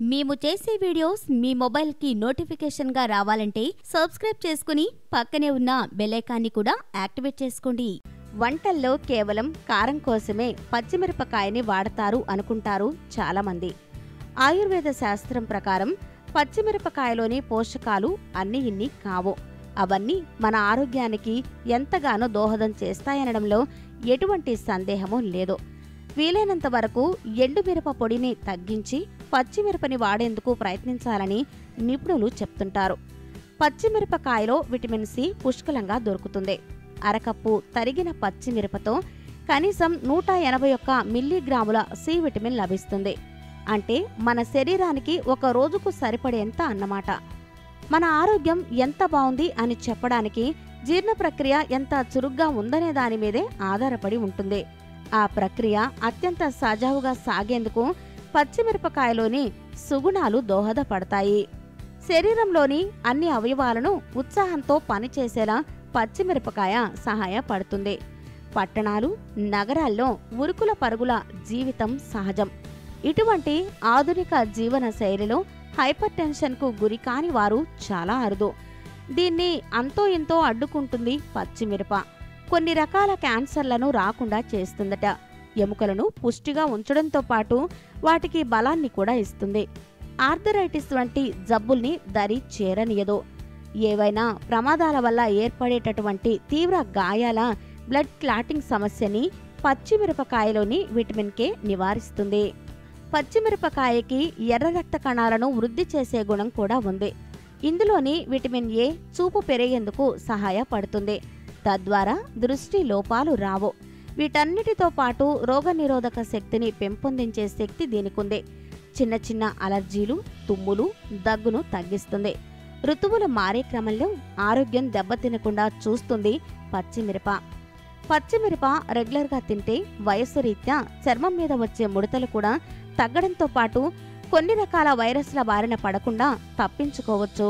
మేము చేసే వీడియోస్ మీ మొబైల్కి నోటిఫికేషన్గా రావాలంటే సబ్స్క్రైబ్ చేసుకుని పక్కనే ఉన్న బెలైకాన్ని కూడా యాక్టివేట్ చేసుకోండి. వంటల్లో కేవలం కారం కోసమే పచ్చిమిరపకాయని వాడతారు అనుకుంటారు చాలామంది. ఆయుర్వేద శాస్త్రం ప్రకారం పచ్చిమిరపకాయలోని పోషకాలు అన్ని ఇన్ని కావు. అవన్నీ మన ఆరోగ్యానికి ఎంతగానో దోహదం చేస్తాయనడంలో ఎటువంటి సందేహమూ లేదు. వీలైనంత వరకు ఎండుమిరప పొడిని తగ్గించి పచ్చిమిరపని వాడేందుకు ప్రయత్నించాలని నిపుణులు చెప్తుంటారు. పచ్చిమిరపకాయలో విటమిన్ సి పుష్కలంగా దొరుకుతుంది. అరకప్పు తరిగిన పచ్చిమిరపతో కనీసం నూట ఎనభై ఒక్క మిల్లీగ్రాముల సి విటమిన్ లభిస్తుంది. అంటే మన శరీరానికి ఒక రోజుకు సరిపడేంత అన్నమాట. మన ఆరోగ్యం ఎంత బాగుంది అని చెప్పడానికి జీర్ణ ప్రక్రియ ఎంత చురుగ్గా ఉందనే దాని మీదే ఆధారపడి ఉంటుంది. ఆ ప్రక్రియ అత్యంత సజావుగా సాగేందుకు పచ్చిమిరపకాయలోని సుగుణాలు దోహదపడతాయి. శరీరంలోని అన్ని అవయవాలను ఉత్సాహంతో పనిచేసేలా పచ్చిమిరపకాయ సహాయపడుతుంది. పట్టణాలు నగరాల్లో ఉరుకుల పరుగుల జీవితం సహజం. ఇటువంటి ఆధునిక జీవన శైలిలో హైపర్ టెన్షన్కు గురి కాని వారు చాలా అరుదు. దీన్ని అంతో ఇంతో అడ్డుకుంటుంది పచ్చిమిరప. కొన్ని రకాల క్యాన్సర్లను రాకుండా చేస్తుందట. ఎముకలను పుష్టిగా ఉంచడంతో పాటు వాటికి బలాన్ని కూడా ఇస్తుంది. ఆర్థరైటిస్ వంటి జబ్బుల్ని దరి చేరనియదు. ఏవైనా ప్రమాదాల వల్ల ఏర్పడేటటువంటి తీవ్ర గాయాల బ్లడ్ క్లాటింగ్ సమస్యని పచ్చిమిరపకాయలోని విటమిన్ కే నివారిస్తుంది. పచ్చిమిరపకాయకి ఎర్ర రక్త కణాలను వృద్ధి చేసే గుణం కూడా ఉంది. ఇందులోని విటమిన్ ఏ చూపు పెరిగేందుకు సహాయపడుతుంది. తద్వారా దృష్టి లోపాలు రావు. వీటన్నిటితో పాటు రోగనిరోధక శక్తిని పెంపొందించే శక్తి దీనికుంది. చిన్న చిన్న అలర్జీలు తుమ్ములు దగ్గును తగ్గిస్తుంది. ఋతువులు మారే క్రమంలో ఆరోగ్యం దెబ్బతినకుండా చూస్తుంది పచ్చిమిరప. పచ్చిమిరప రెగ్యులర్గా తింటే వయస్సు రీత్యా చర్మం మీద వచ్చే ముడతలు కూడా తగ్గడంతో పాటు కొన్ని రకాల వైరస్ల బారిన పడకుండా తప్పించుకోవచ్చు.